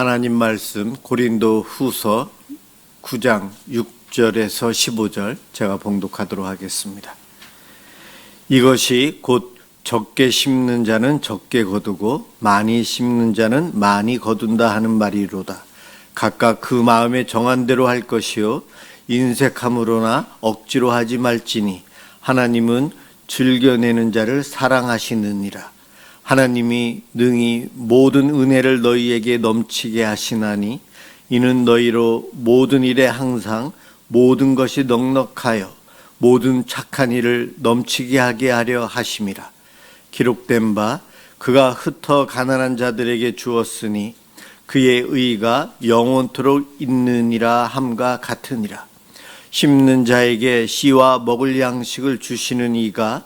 하나님 말씀 고린도 후서 9장 6절에서 15절 제가 봉독하도록 하겠습니다. 이것이 곧 적게 심는 자는 적게 거두고 많이 심는 자는 많이 거둔다 하는 말이로다. 각각 그 마음에 정한 대로 할 것이요 인색함으로나 억지로 하지 말지니 하나님은 즐겨내는 자를 사랑하시느니라. 하나님이 능히 모든 은혜를 너희에게 넘치게 하시나니 이는 너희로 모든 일에 항상 모든 것이 넉넉하여 모든 착한 일을 넘치게 하게 하려 하심이라. 기록된 바 그가 흩어 가난한 자들에게 주었으니 그의 의가 영원토록 있느니라 함과 같으니라. 심는 자에게 씨와 먹을 양식을 주시는 이가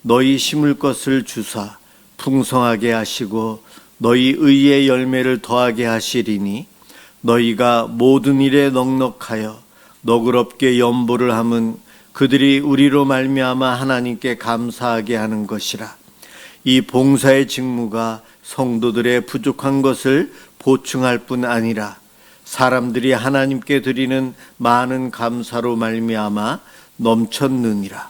너희 심을 것을 주사 풍성하게 하시고 너희 의의 열매를 더하게 하시리니 너희가 모든 일에 넉넉하여 너그럽게 연보를 함은 그들이 우리로 말미암아 하나님께 감사하게 하는 것이라. 이 봉사의 직무가 성도들의 부족한 것을 보충할 뿐 아니라 사람들이 하나님께 드리는 많은 감사로 말미암아 넘쳤느니라.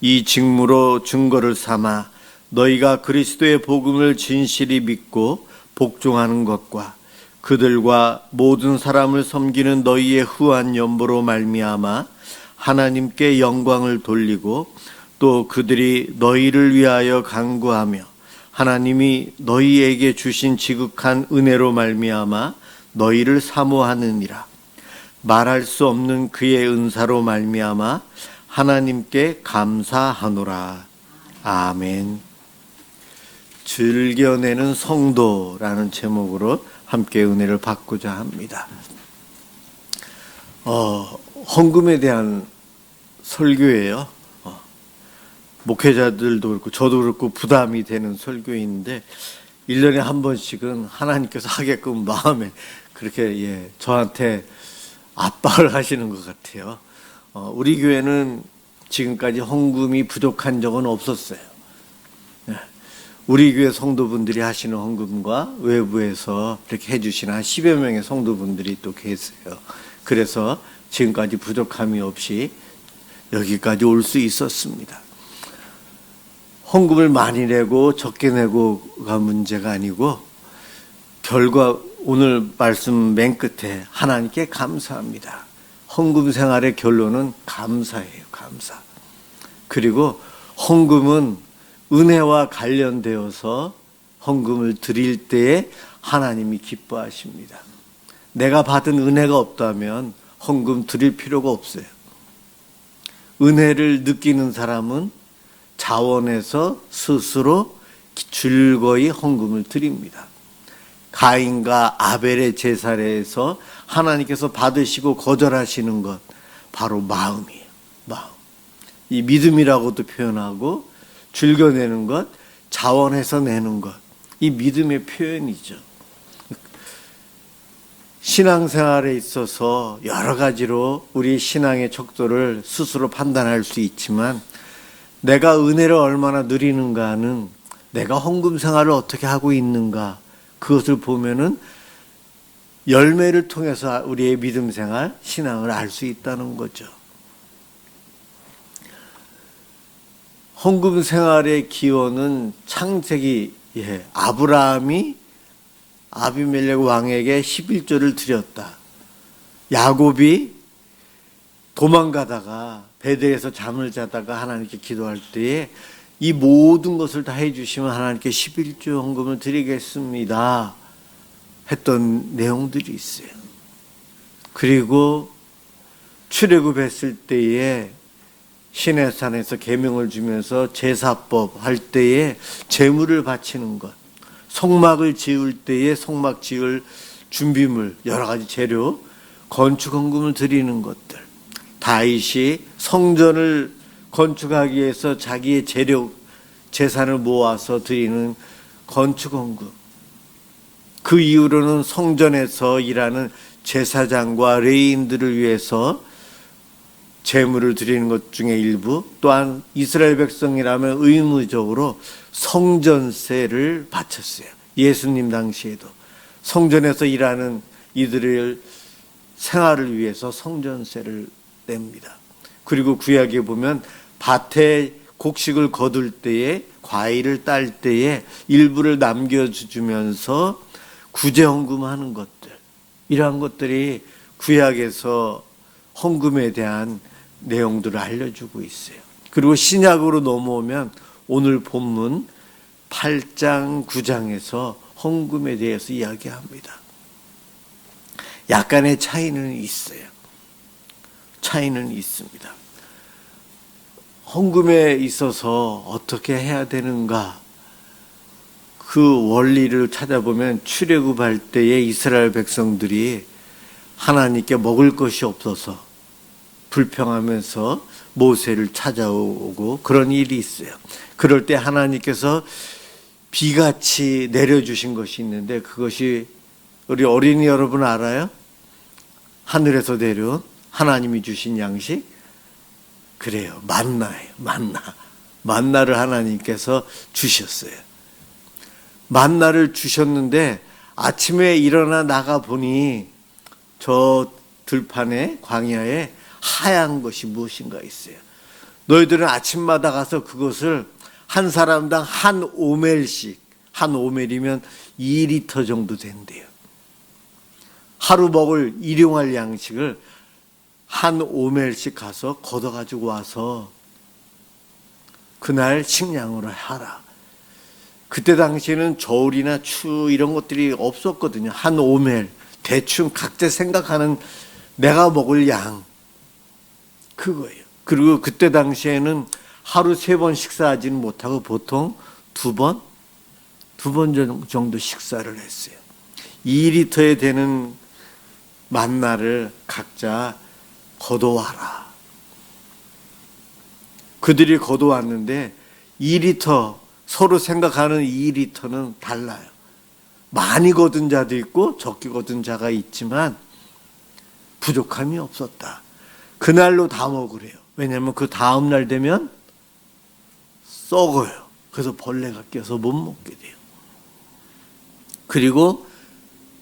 이 직무로 증거를 삼아 너희가 그리스도의 복음을 진실히 믿고 복종하는 것과 그들과 모든 사람을 섬기는 너희의 후한 연보로 말미암아 하나님께 영광을 돌리고 또 그들이 너희를 위하여 간구하며 하나님이 너희에게 주신 지극한 은혜로 말미암아 너희를 사모하느니라 말할 수 없는 그의 은사로 말미암아 하나님께 감사하노라 아멘. 즐겨내는 성도라는 제목으로 함께 은혜를 받고자 합니다. 어, 헌금에 대한 설교예요. 어, 목회자들도 그렇고 저도 그렇고 부담이 되는 설교인데 1년에 한 번씩은 하나님께서 하게끔 마음에 그렇게 예, 저한테 압박을 하시는 것 같아요. 어, 우리 교회는 지금까지 헌금이 부족한 적은 없었어요. 우리 교회 성도분들이 하시는 헌금과 외부에서 이렇게 해주시는 한 10여 명의 성도분들이 또 계세요. 그래서 지금까지 부족함이 없이 여기까지 올 수 있었습니다. 헌금을 많이 내고 적게 내고가 문제가 아니고 결과 오늘 말씀 맨 끝에 하나님께 감사합니다. 헌금 생활의 결론은 감사예요, 감사. 그리고 헌금은 은혜와 관련되어서 헌금을 드릴 때에 하나님이 기뻐하십니다. 내가 받은 은혜가 없다면 헌금 드릴 필요가 없어요. 은혜를 느끼는 사람은 자원해서 스스로 즐거이 헌금을 드립니다. 가인과 아벨의 제사례에서 하나님께서 받으시고 거절하시는 것 바로 마음이에요. 마음. 이 믿음이라고도 표현하고 즐겨내는 것, 자원해서 내는 것. 이 믿음의 표현이죠. 신앙생활에 있어서 여러 가지로 우리 신앙의 척도를 스스로 판단할 수 있지만 내가 은혜를 얼마나 누리는가는 내가 헌금 생활을 어떻게 하고 있는가 그것을 보면은 열매를 통해서 우리의 믿음 생활, 신앙을 알 수 있다는 거죠. 헌금 생활의 기원은 창세기 예, 아브라함이 아비멜렉 왕에게 11조를 드렸다. 야곱이 도망가다가 베드에서 잠을 자다가 하나님께 기도할 때에 이 모든 것을 다 해주시면 하나님께 11조 헌금을 드리겠습니다. 했던 내용들이 있어요. 그리고 출애굽했을 때에 시내산에서 계명을 주면서 제사법 할 때에 제물을 바치는 것, 성막을 지을 때에 성막 지을 준비물 여러 가지 재료, 건축 헌금을 드리는 것들. 다윗이 성전을 건축하기 위해서 자기의 재료 재산을 모아서 드리는 건축 헌금. 그 이후로는 성전에서 일하는 제사장과 레인들을 위해서 제물을 드리는 것 중에 일부 또한 이스라엘 백성이라면 의무적으로 성전세를 바쳤어요. 예수님 당시에도 성전에서 일하는 이들을 생활을 위해서 성전세를 냅니다. 그리고 구약에 보면 밭에 곡식을 거둘 때에 과일을 딸 때에 일부를 남겨주면서 구제헌금하는 것들 이러한 것들이 구약에서 헌금에 대한 내용들을 알려주고 있어요. 그리고 신약으로 넘어오면 오늘 본문 8장 9장에서 헌금에 대해서 이야기합니다. 약간의 차이는 있어요. 차이는 있습니다. 헌금에 있어서 어떻게 해야 되는가? 그 원리를 찾아보면 출애굽할 때에 이스라엘 백성들이 하나님께 먹을 것이 없어서 불평하면서 모세를 찾아오고 그런 일이 있어요. 그럴 때 하나님께서 비같이 내려주신 것이 있는데 그것이 우리 어린이 여러분 알아요? 하늘에서 내려온 하나님이 주신 양식? 그래요. 만나예요. 만나. 만나를 하나님께서 주셨어요. 만나를 주셨는데 아침에 일어나 나가 보니 저 들판에 광야에 하얀 것이 무엇인가 있어요. 너희들은 아침마다 가서 그것을 한 사람당 한 오멜씩 한 오멜이면 2리터 정도 된대요. 하루 먹을 일용할 양식을 한 오멜씩 가서 걷어가지고 와서 그날 식량으로 하라. 그때 당시에는 저울이나 추 이런 것들이 없었거든요. 한 오멜 대충 각자 생각하는 내가 먹을 양 그거예요. 그리고 그때 당시에는 하루 세 번 식사하지는 못하고 보통 두 번, 두 번 정도 식사를 했어요. 2리터에 되는 만나를 각자 거둬와라. 그들이 거둬왔는데 2리터, 서로 생각하는 2리터는 달라요. 많이 거둔 자도 있고 적게 거둔 자가 있지만 부족함이 없었다. 그날로 다 먹으래요. 왜냐하면 그 다음날 되면 썩어요. 그래서 벌레가 껴서 못 먹게 돼요. 그리고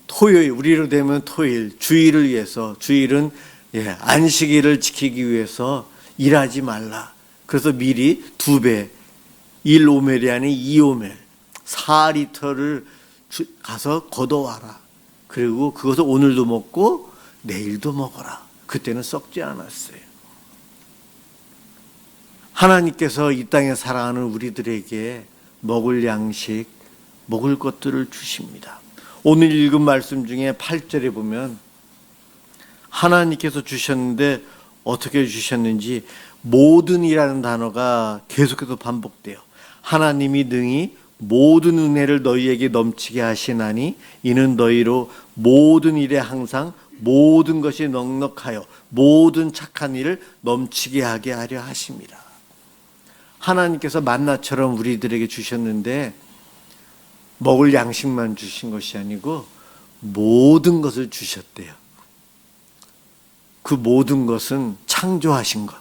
토요일, 우리로 되면 토요일, 주일을 위해서, 주일은 예, 안식일을 지키기 위해서 일하지 말라. 그래서 미리 두 배, 1오멜이 아닌 2오멜, 4리터를 가서 걷어와라. 그리고 그것을 오늘도 먹고 내일도 먹어라. 그때는 썩지 않았어요. 하나님께서 이 땅에 살아가는 우리들에게 먹을 양식, 먹을 것들을 주십니다. 오늘 읽은 말씀 중에 8절에 보면 하나님께서 주셨는데 어떻게 주셨는지 모든이라는 단어가 계속해서 반복돼요. 하나님이 능히 모든 은혜를 너희에게 넘치게 하시나니 이는 너희로 모든 일에 항상 모든 것이 넉넉하여 모든 착한 일을 넘치게 하게 하려 하십니다. 하나님께서 만나처럼 우리들에게 주셨는데 먹을 양식만 주신 것이 아니고 모든 것을 주셨대요. 그 모든 것은 창조하신 것.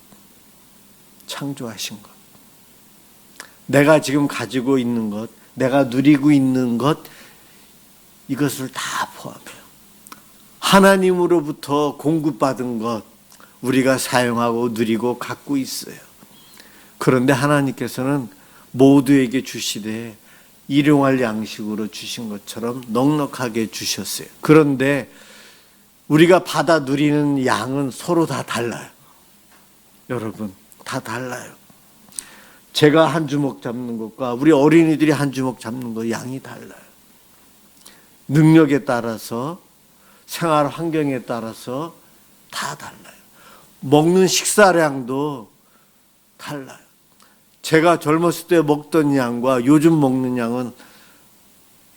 창조하신 것. 내가 지금 가지고 있는 것, 내가 누리고 있는 것, 이것을 다 포함해요. 하나님으로부터 공급받은 것, 우리가 사용하고 누리고 갖고 있어요. 그런데 하나님께서는 모두에게 주시되 일용할 양식으로 주신 것처럼 넉넉하게 주셨어요. 그런데 우리가 받아 누리는 양은 서로 다 달라요. 여러분, 다 달라요. 제가 한 주먹 잡는 것과 우리 어린이들이 한 주먹 잡는 것 양이 달라요. 능력에 따라서 생활 환경에 따라서 다 달라요. 먹는 식사량도 달라요. 제가 젊었을 때 먹던 양과 요즘 먹는 양은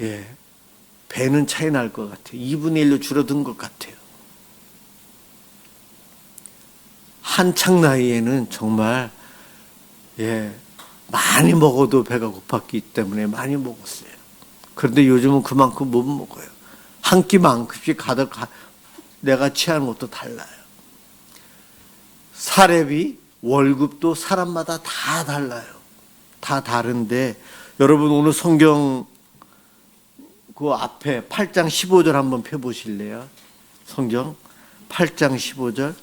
예, 배는 차이 날 것 같아요. 2분의 1로 줄어든 것 같아요. 한창 나이에는 정말 예, 많이 먹어도 배가 고팠기 때문에 많이 먹었어요. 그런데 요즘은 그만큼 못 먹어요. 한 끼만큼씩 가득 가, 내가 취하는 것도 달라요. 사례비, 월급도 사람마다 다 달라요. 다 다른데 여러분 오늘 성경 그 앞에 8장 15절 한번 펴 보실래요? 성경 8장 15절.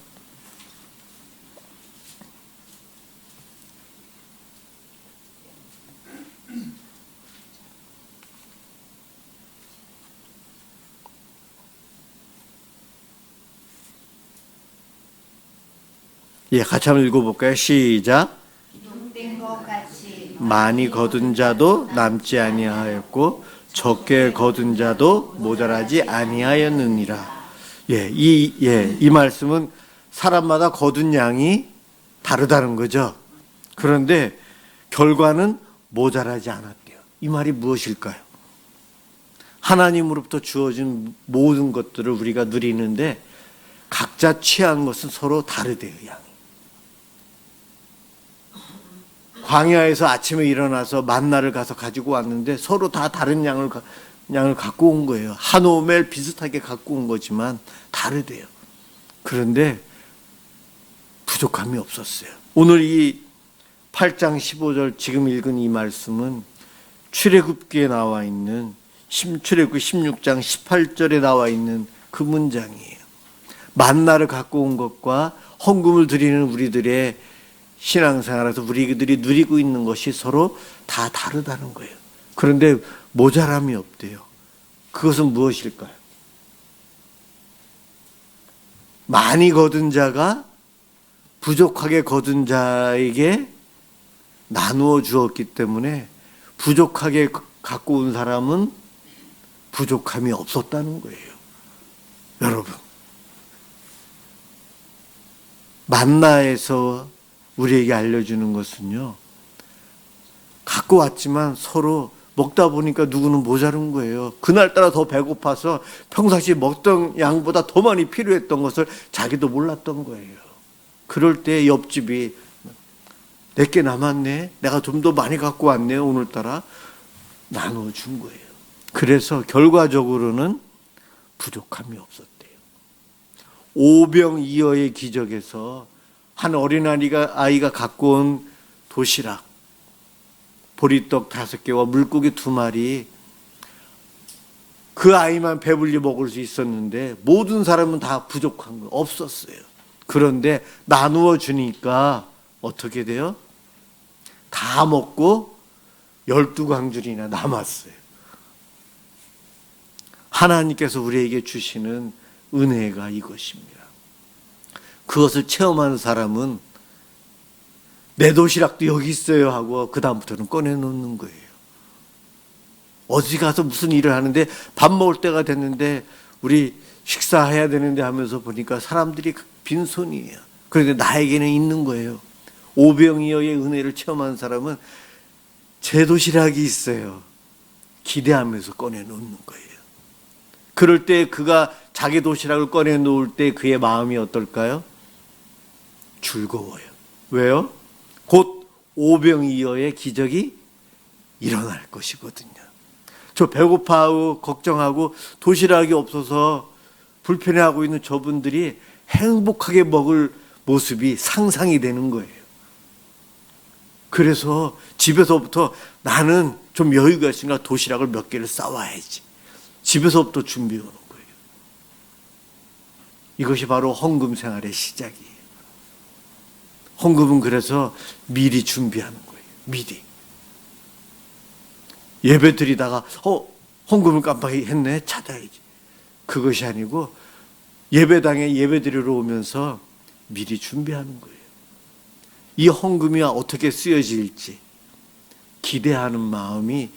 예, 같이 한번 읽어볼까요? 시작. 많이 거둔 자도 남지 아니하였고 적게 거둔 자도 모자라지 아니하였느니라. 예, 이 예, 이 말씀은 사람마다 거둔 양이 다르다는 거죠. 그런데 결과는 모자라지 않았대요. 이 말이 무엇일까요? 하나님으로부터 주어진 모든 것들을 우리가 누리는데 각자 취한 것은 서로 다르대요, 양이. 광야에서 아침에 일어나서 만나를 가서 가지고 왔는데 서로 다 다른 양을 가- 양을 갖고 온 거예요. 한 오멜 비슷하게 갖고 온 거지만 다르대요. 그런데 부족함이 없었어요. 오늘 이 8장 15절 지금 읽은 이 말씀은 출애굽기에 나와 있는 심- 출애굽 16장 18절에 나와 있는 그 문장이에요. 만나를 갖고 온 것과 헌금을 드리는 우리들의 신앙생활에서 우리들이 누리고 있는 것이 서로 다 다르다는 거예요. 그런데 모자람이 없대요. 그것은 무엇일까요? 많이 거둔 자가 부족하게 거둔 자에게 나누어 주었기 때문에 부족하게 갖고 온 사람은 부족함이 없었다는 거예요. 여러분. 만나에서 우리에게 알려주는 것은요. 갖고 왔지만 서로 먹다 보니까 누구는 모자른 거예요. 그날따라 더 배고파서 평상시 먹던 양보다 더 많이 필요했던 것을 자기도 몰랐던 거예요. 그럴 때 옆집이 내게 남았네. 내가 좀 더 많이 갖고 왔네. 오늘따라 나누어 준 거예요. 그래서 결과적으로는 부족함이 없었대요. 오병이어의 기적에서 한 어린아이가 아이가 갖고 온 도시락, 보리떡 다섯 개와 물고기 두 마리 그 아이만 배불리 먹을 수 있었는데 모든 사람은 다 부족한 거 없었어요. 그런데 나누어 주니까 어떻게 돼요? 다 먹고 열두 광줄이나 남았어요. 하나님께서 우리에게 주시는 은혜가 이것입니다. 그것을 체험하는 사람은 내 도시락도 여기 있어요 하고 그다음부터는 꺼내놓는 거예요. 어디 가서 무슨 일을 하는데 밥 먹을 때가 됐는데 우리 식사해야 되는데 하면서 보니까 사람들이 빈손이에요. 그런데 나에게는 있는 거예요. 오병이어의 은혜를 체험한 사람은 제 도시락이 있어요. 기대하면서 꺼내놓는 거예요. 그럴 때 그가 자기 도시락을 꺼내놓을 때 그의 마음이 어떨까요? 즐거워요. 왜요? 곧 오병이어의 기적이 일어날 것이거든요. 저 배고파하고 걱정하고 도시락이 없어서 불편해하고 있는 저분들이 행복하게 먹을 모습이 상상이 되는 거예요. 그래서 집에서부터 나는 좀 여유가 있으니까 도시락을 몇 개를 싸와야지. 집에서부터 준비해 오는 거예요. 이것이 바로 헌금 생활의 시작이에요. 헌금은 그래서 미리 준비하는 거예요. 미리. 예배 드리다가 어 헌금을 깜빡했네 찾아야지. 그것이 아니고 예배당에 예배 드리러 오면서 미리 준비하는 거예요. 이 헌금이 어떻게 쓰여질지 기대하는 마음이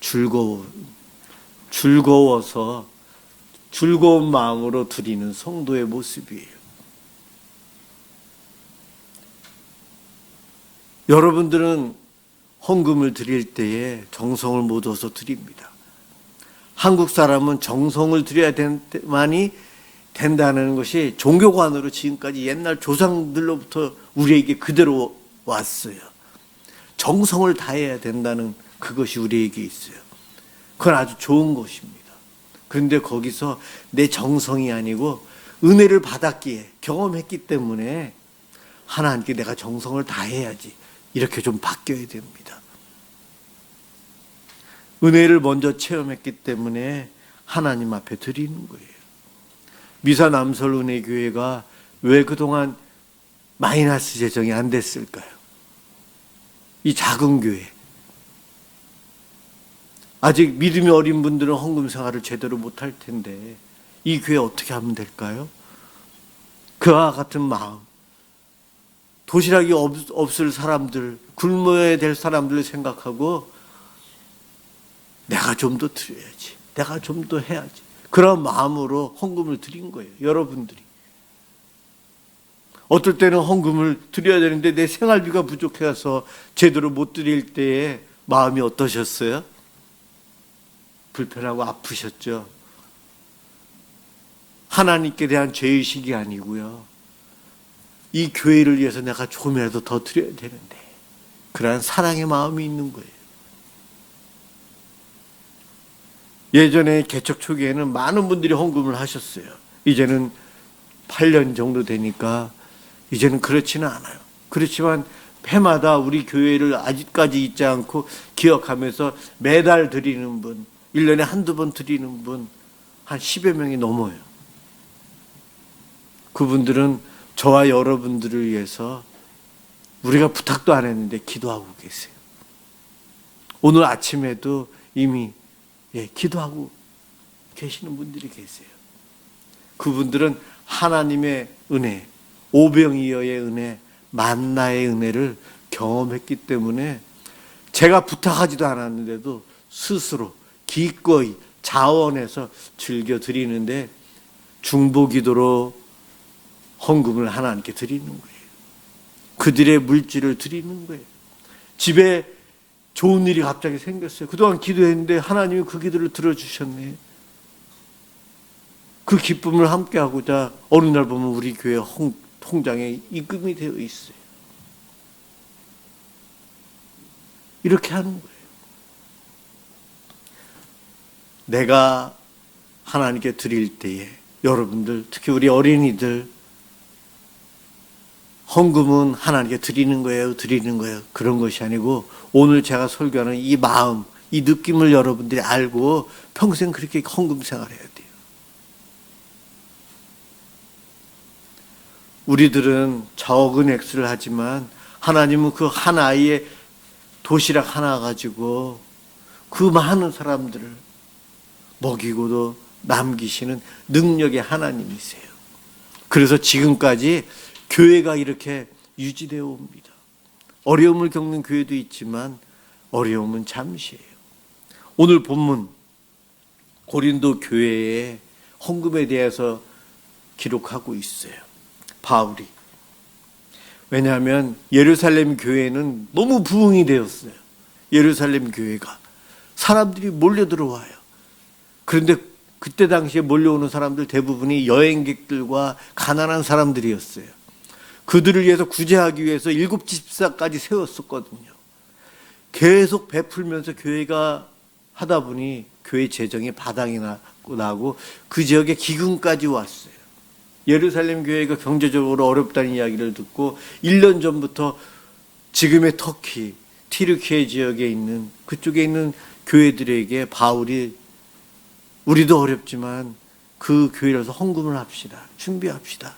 즐거워 즐거워서 즐거운 마음으로 드리는 성도의 모습이에요. 여러분들은 헌금을 드릴 때에 정성을 못 얻어서 드립니다. 한국 사람은 정성을 드려야 된만이 된다는 것이 종교관으로 지금까지 옛날 조상들로부터 우리에게 그대로 왔어요. 정성을 다해야 된다는 그것이 우리에게 있어요. 그건 아주 좋은 것입니다. 그런데 거기서 내 정성이 아니고 은혜를 받았기에 경험했기 때문에 하나님께 내가 정성을 다해야지 이렇게 좀 바뀌어야 됩니다. 은혜를 먼저 체험했기 때문에 하나님 앞에 드리는 거예요. 미사 남설 은혜 교회가 왜 그동안 마이너스 재정이 안 됐을까요? 이 작은 교회. 아직 믿음이 어린 분들은 헌금 생활을 제대로 못 할 텐데 이 교회 어떻게 하면 될까요? 그와 같은 마음. 도시락이 없, 없을 사람들, 굶어야 될 사람들을 생각하고 내가 좀 더 드려야지. 내가 좀 더 해야지. 그런 마음으로 헌금을 드린 거예요. 여러분들이. 어떨 때는 헌금을 드려야 되는데 내 생활비가 부족해서 제대로 못 드릴 때에 마음이 어떠셨어요? 불편하고 아프셨죠? 하나님께 대한 죄의식이 아니고요. 이 교회를 위해서 내가 조금이라도 더 드려야 되는데 그러한 사랑의 마음이 있는 거예요. 예전에 개척 초기에는 많은 분들이 헌금을 하셨어요. 이제는 8년 정도 되니까 이제는 그렇지는 않아요. 그렇지만 해마다 우리 교회를 아직까지 잊지 않고 기억하면서 매달 드리는 분, 1년에 한두 번 드리는 분, 한 10여 명이 넘어요. 그분들은 저와 여러분들을 위해서 우리가 부탁도 안 했는데 기도하고 계세요. 오늘 아침에도 이미 예, 기도하고 계시는 분들이 계세요. 그분들은 하나님의 은혜, 오병이어의 은혜, 만나의 은혜를 경험했기 때문에 제가 부탁하지도 않았는데도 스스로 기꺼이 자원해서 즐겨 드리는데 중보기도로 헌금을 하나님께 드리는 거예요. 그들의 물질을 드리는 거예요. 집에 좋은 일이 갑자기 생겼어요. 그동안 기도했는데 하나님이 그 기도를 들어주셨네. 그 기쁨을 함께하고자 어느 날 보면 우리 교회 홍, 통장에 입금이 되어 있어요. 이렇게 하는 거예요. 내가 하나님께 드릴 때에 여러분들, 특히 우리 어린이들, 헌금은 하나님께 드리는 거예요, 드리는 거예요. 그런 것이 아니고 오늘 제가 설교하는 이 마음, 이 느낌을 여러분들이 알고 평생 그렇게 헌금 생활해야 돼요. 우리들은 적은 액수를 하지만 하나님은 그 한 아이의 도시락 하나 가지고 그 많은 사람들을 먹이고도 남기시는 능력의 하나님이세요. 그래서 지금까지 교회가 이렇게 유지되어 옵니다. 어려움을 겪는 교회도 있지만 어려움은 잠시예요. 오늘 본문 고린도 교회의 헌금에 대해서 기록하고 있어요. 바울이. 왜냐하면 예루살렘 교회는 너무 부흥이 되었어요. 예루살렘 교회가. 사람들이 몰려 들어와요. 그런데 그때 당시에 몰려오는 사람들 대부분이 여행객들과 가난한 사람들이었어요. 그들을 위해서 구제하기 위해서 일곱 집사까지 세웠었거든요. 계속 베풀면서 교회가 하다 보니 교회 재정이 바닥이 나고 그 지역에 기근까지 왔어요. 예루살렘 교회가 경제적으로 어렵다는 이야기를 듣고 1년 전부터 지금의 터키, 티르키예 지역에 있는 그쪽에 있는 교회들에게 바울이 우리도 어렵지만 그 교회라서 헌금을 합시다. 준비합시다.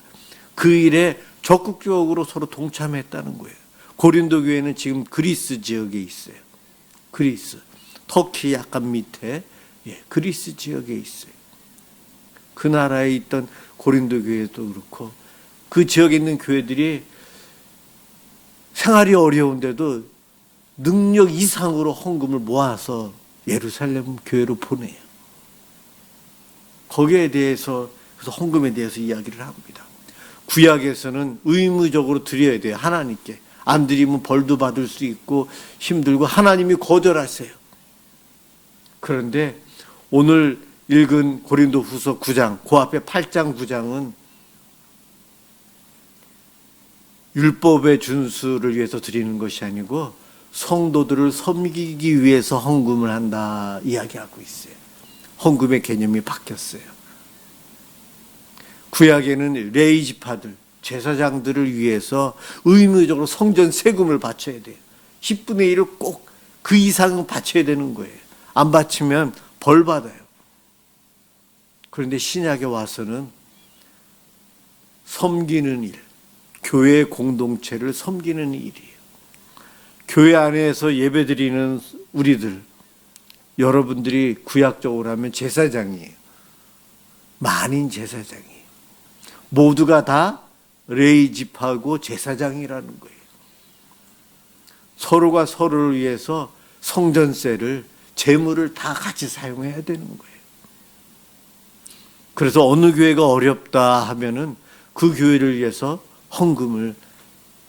그 일에 적극적으로 서로 동참했다는 거예요. 고린도 교회는 지금 그리스 지역에 있어요. 그리스. 터키 약간 밑에 예, 그리스 지역에 있어요. 그 나라에 있던 고린도 교회도 그렇고 그 지역에 있는 교회들이 생활이 어려운데도 능력 이상으로 헌금을 모아서 예루살렘 교회로 보내요. 거기에 대해서 그래서 헌금에 대해서 이야기를 합니다. 구약에서는 의무적으로 드려야 돼요. 하나님께. 안 드리면 벌도 받을 수 있고 힘들고 하나님이 거절하세요. 그런데 오늘 읽은 고린도 후서 9장, 그 앞에 8장 9장은 율법의 준수를 위해서 드리는 것이 아니고 성도들을 섬기기 위해서 헌금을 한다 이야기하고 있어요. 헌금의 개념이 바뀌었어요. 구약에는 레이 지파들, 제사장들을 위해서 의무적으로 성전 세금을 바쳐야 돼요. 10분의 1을 꼭 그 이상은 바쳐야 되는 거예요. 안 바치면 벌 받아요. 그런데 신약에 와서는 섬기는 일, 교회 공동체를 섬기는 일이에요. 교회 안에서 예배드리는 우리들, 여러분들이 구약적으로 하면 제사장이에요. 만인 제사장이에요. 모두가 다 레이 집하고 제사장이라는 거예요. 서로가 서로를 위해서 성전세를 재물을 다 같이 사용해야 되는 거예요. 그래서 어느 교회가 어렵다 하면은 그 교회를 위해서 헌금을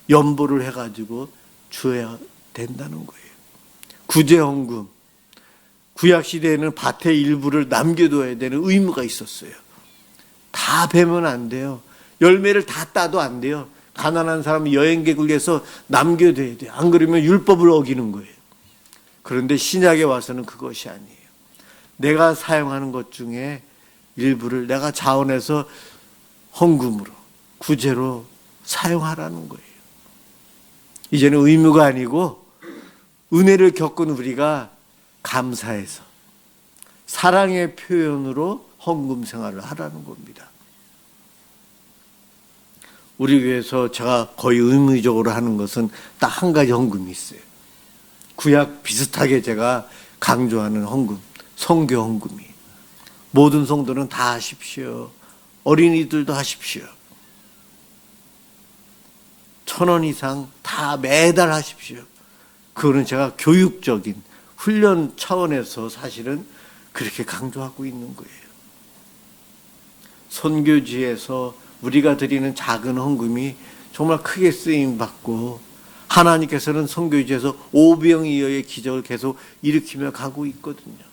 연보를 해가지고 줘야 된다는 거예요. 구제 헌금. 구약 시대에는 밭의 일부를 남겨둬야 되는 의무가 있었어요. 다 베면 안 돼요. 열매를 다 따도 안 돼요. 가난한 사람 위해서 남겨둬야 돼요. 안 그러면 율법을 어기는 거예요. 그런데 신약에 와서는 그것이 아니에요. 내가 사용하는 것 중에 일부를 내가 자원해서 헌금으로 구제로 사용하라는 거예요. 이제는 의무가 아니고 은혜를 겪은 우리가 감사해서 사랑의 표현으로 헌금 생활을 하라는 겁니다. 우리 교회에서 제가 거의 의무적으로 하는 것은 딱 한 가지 헌금이 있어요. 구약 비슷하게 제가 강조하는 헌금, 성교 헌금이. 모든 성도는 다 하십시오. 어린이들도 하십시오. 천 원 이상 다 매달 하십시오. 그거는 제가 교육적인 훈련 차원에서 사실은 그렇게 강조하고 있는 거예요. 선교지에서 우리가 드리는 작은 헌금이 정말 크게 쓰임 받고 하나님께서는 선교지에서 오병이어의 기적을 계속 일으키며 가고 있거든요.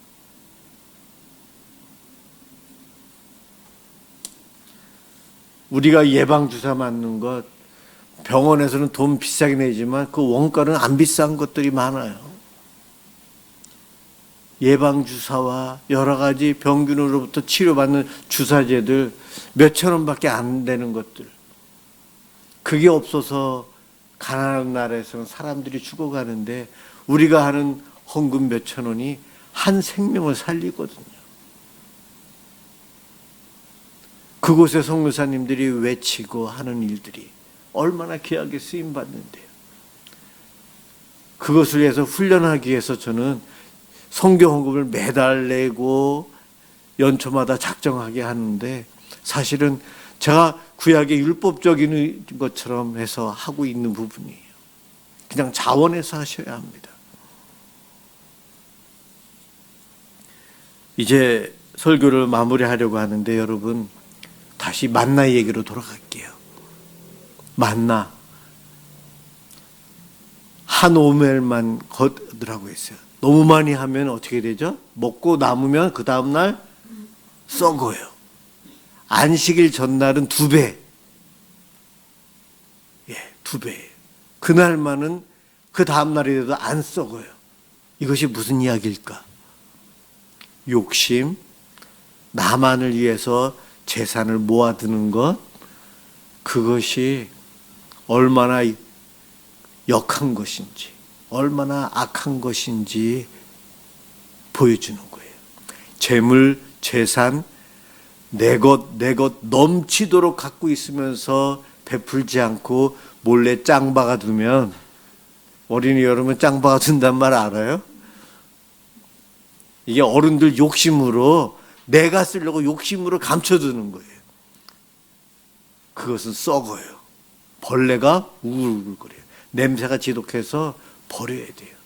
우리가 예방 주사 맞는 것 병원에서는 돈 비싸게 내지만 그 원가는 안 비싼 것들이 많아요. 예방 주사와 여러 가지 병균으로부터 치료받는 주사제들 몇천 원밖에 안 되는 것들. 그게 없어서 가난한 나라에서는 사람들이 죽어가는데 우리가 하는 헌금 몇천 원이 한 생명을 살리거든요. 그곳에 성교사님들이 외치고 하는 일들이 얼마나 귀하게 쓰임 받는데요. 그것을 위해서 훈련하기 위해서 저는 성교 헌금을 매달 내고 연초마다 작정하게 하는데 사실은 제가 구약의 율법적인 것처럼 해서 하고 있는 부분이에요. 그냥 자원해서 하셔야 합니다. 이제 설교를 마무리하려고 하는데 여러분 다시 만나 얘기로 돌아갈게요. 만나 한 오멜만 걷으라고 했어요. 너무 많이 하면 어떻게 되죠? 먹고 남으면 그 다음 날 썩어요. 안식일 전날은 두 배. 예, 두 배. 그날만은 그 다음 날이 돼도 안 썩어요. 이것이 무슨 이야기일까? 욕심, 나만을 위해서 재산을 모아두는 것, 그것이 얼마나 역한 것인지, 얼마나 악한 것인지 보여주는 거예요. 재물, 재산, 내 것, 내 것 넘치도록 갖고 있으면서 베풀지 않고 몰래 짱박아 두면 어린이 여러분 짱박아 둔단 말 알아요? 이게 어른들 욕심으로 내가 쓰려고 욕심으로 감춰두는 거예요. 그것은 썩어요. 벌레가 우글우글거려요. 냄새가 지독해서 버려야 돼요.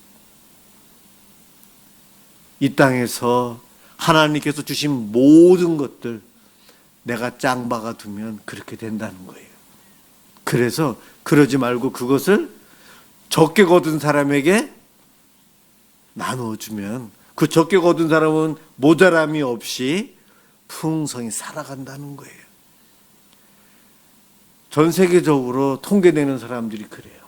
이 땅에서 하나님께서 주신 모든 것들 내가 짱박아 두면 그렇게 된다는 거예요. 그래서 그러지 말고 그것을 적게 거둔 사람에게 나누어 주면 그 적게 거둔 사람은 모자람이 없이 풍성히 살아간다는 거예요. 전 세계적으로 통계되는 사람들이 그래요.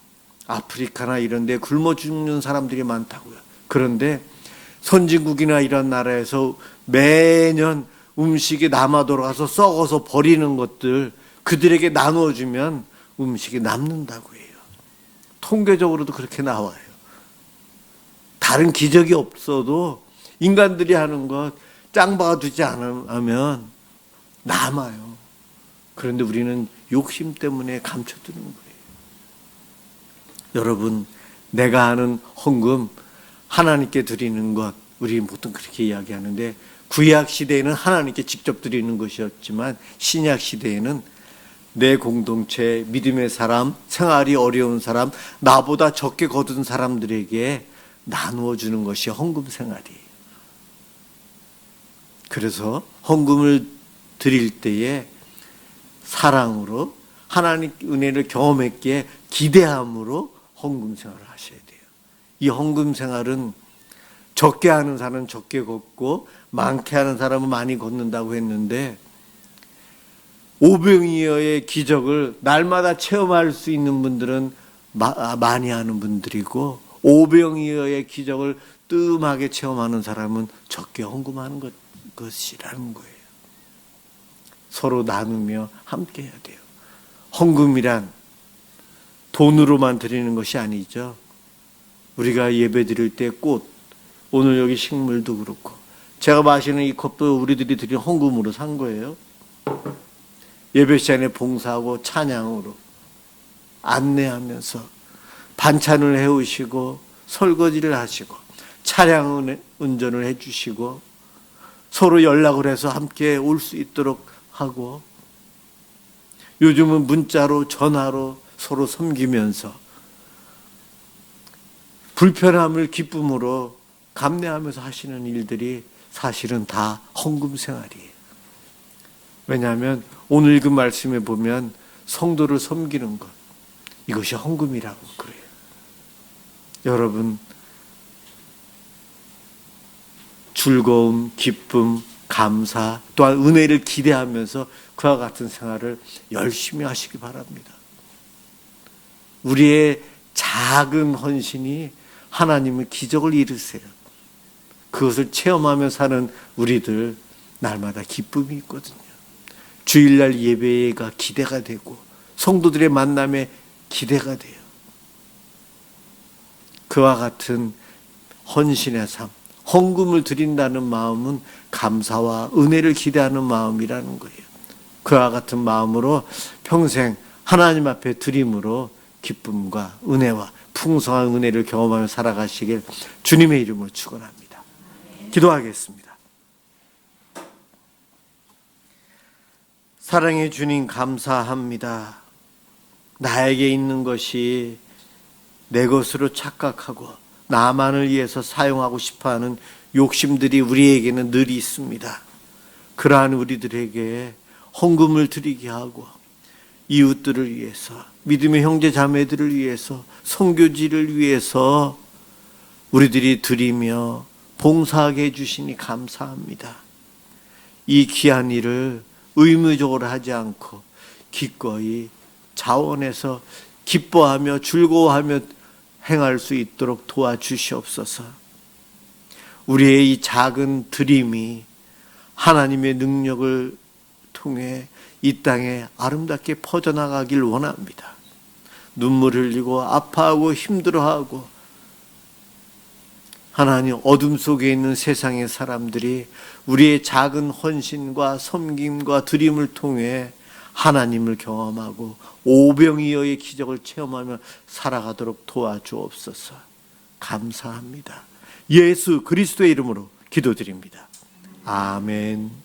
아프리카나 이런 데 굶어 죽는 사람들이 많다고요. 그런데 선진국이나 이런 나라에서 매년 음식이 남아 돌아가서 썩어서 버리는 것들 그들에게 나누어 주면 음식이 남는다고 해요. 통계적으로도 그렇게 나와요. 다른 기적이 없어도 인간들이 하는 것 짱박아 두지 않으면 남아요. 그런데 우리는 욕심 때문에 감춰두는 거예요. 여러분, 내가 하는 헌금 하나님께 드리는 것 우리 보통 그렇게 이야기하는데 구약 시대에는 하나님께 직접 드리는 것이었지만 신약 시대에는 내 공동체 믿음의 사람, 생활이 어려운 사람, 나보다 적게 거둔 사람들에게 나누어 주는 것이 헌금 생활이에요. 그래서 헌금을 드릴 때에 사랑으로 하나님 은혜를 경험했기에 기대함으로 헌금 생활을 하셔야 돼요. 이 헌금 생활은 적게 하는 사람은 적게 걷고 많게 하는 사람은 많이 걷는다고 했는데 오병이어의 기적을 날마다 체험할 수 있는 분들은 마- 아, 많이 하는 분들이고 오병이어의 기적을 뜸하게 체험하는 사람은 적게 헌금하는 것, 것이라는 거예요. 서로 나누며 함께 해야 돼요. 헌금이란 돈으로만 드리는 것이 아니죠. 우리가 예배 드릴 때 꽃, 오늘 여기 식물도 그렇고, 제가 마시는 이 컵도 우리들이 드린 헌금으로 산 거예요. 예배 시간에 봉사하고 찬양으로 안내하면서 반찬을 해오시고 설거지를 하시고 차량 운전을 해주시고 서로 연락을 해서 함께 올 수 있도록 하고 요즘은 문자로 전화로 서로 섬기면서 불편함을 기쁨으로 감내하면서 하시는 일들이 사실은 다 헌금 생활이에요. 왜냐하면 오늘 그 말씀에 보면 성도를 섬기는 것 이것이 헌금이라고 그래요. 여러분 즐거움, 기쁨, 감사 또한 은혜를 기대하면서 그와 같은 생활을 열심히 하시기 바랍니다. 우리의 작은 헌신이 하나님의 기적을 이루세요. 그것을 체험하며 사는 우리들 날마다 기쁨이 있거든요. 주일날 예배가 기대가 되고 성도들의 만남에 기대가 돼요. 그와 같은 헌신의 삶, 헌금을 드린다는 마음은 감사와 은혜를 기대하는 마음이라는 거예요. 그와 같은 마음으로 평생 하나님 앞에 드림으로 기쁨과 은혜와 풍성한 은혜를 경험하며 살아가시길 주님의 이름으로 축원합니다. 기도하겠습니다. 사랑의 주님 감사합니다. 나에게 있는 것이 내 것으로 착각하고 나만을 위해서 사용하고 싶어 하는 욕심들이 우리에게는 늘 있습니다. 그러한 우리들에게 헌금을 드리게 하고 이웃들을 위해서 믿음의 형제 자매들을 위해서 성교지를 위해서 우리들이 드리며 봉사하게 해주시니 감사합니다. 이 귀한 일을 의무적으로 하지 않고 기꺼이 자원해서 기뻐하며 즐거워하며 행할 수 있도록 도와주시옵소서. 우리의 이 작은 드림이 하나님의 능력을 통해 이 땅에 아름답게 퍼져나가길 원합니다. 눈물 흘리고 아파하고 힘들어하고 하나님 어둠 속에 있는 세상의 사람들이 우리의 작은 헌신과 섬김과 드림을 통해 하나님을 경험하고 오병이어의 기적을 체험하며 살아가도록 도와주옵소서. 감사합니다. 예수 그리스도의 이름으로 기도드립니다. 아멘.